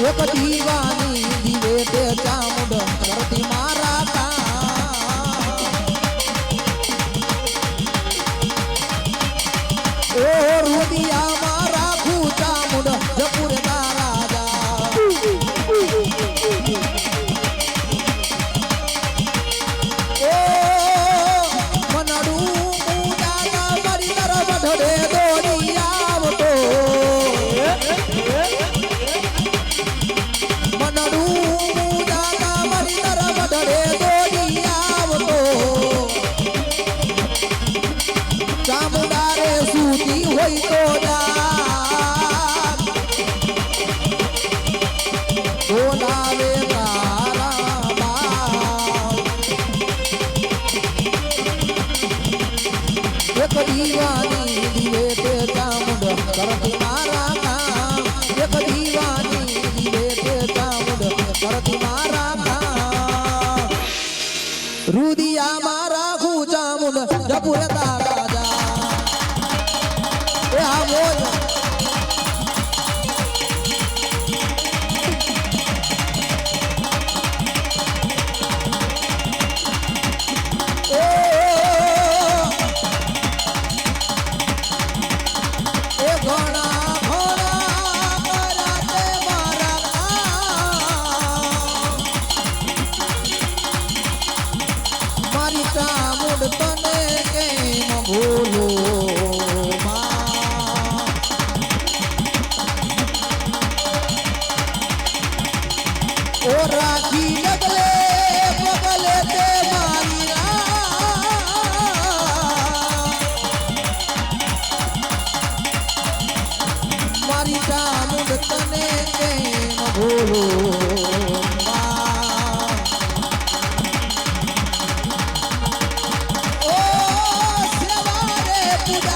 એક દીવાની દિવે તે ચા દીવાની દીવે તે ચામુંડ, કરતી મારા કામ. એક દીવાની દીવે તે ચામુંડ, કરતી મારા રુદિયા મારા ખુ ચામુંડ જપુર તારા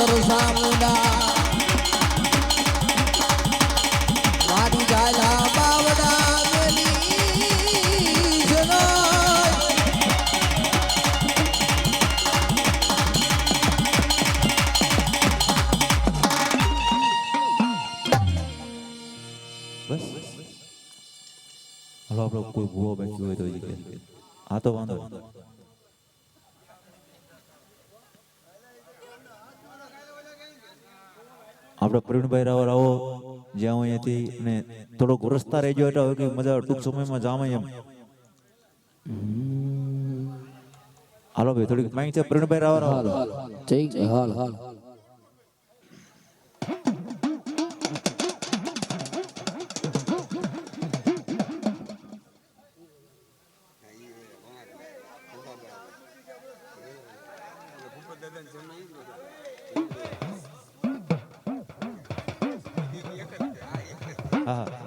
સર સામદા મારી જાલા બાવડા મેલી જનો બસ. હલો, આપણો કોઈ ભૂવો બેઠી હોય તો આ તો વાંધો આપણે પ્રવીણભાઈ રાવ, રાવો જ્યાં હું અહીંયાથી ને થોડોક રસ્તા રહેજો એટલે હવે કંઈ મજા ટૂંક સમયમાં જામે એમ. હાલો ભાઈ, થોડીક માંગ છે પ્રવીણભાઈ રાવ રાવ. જય હાલ હાલ દાદા જમાઈ uh-huh.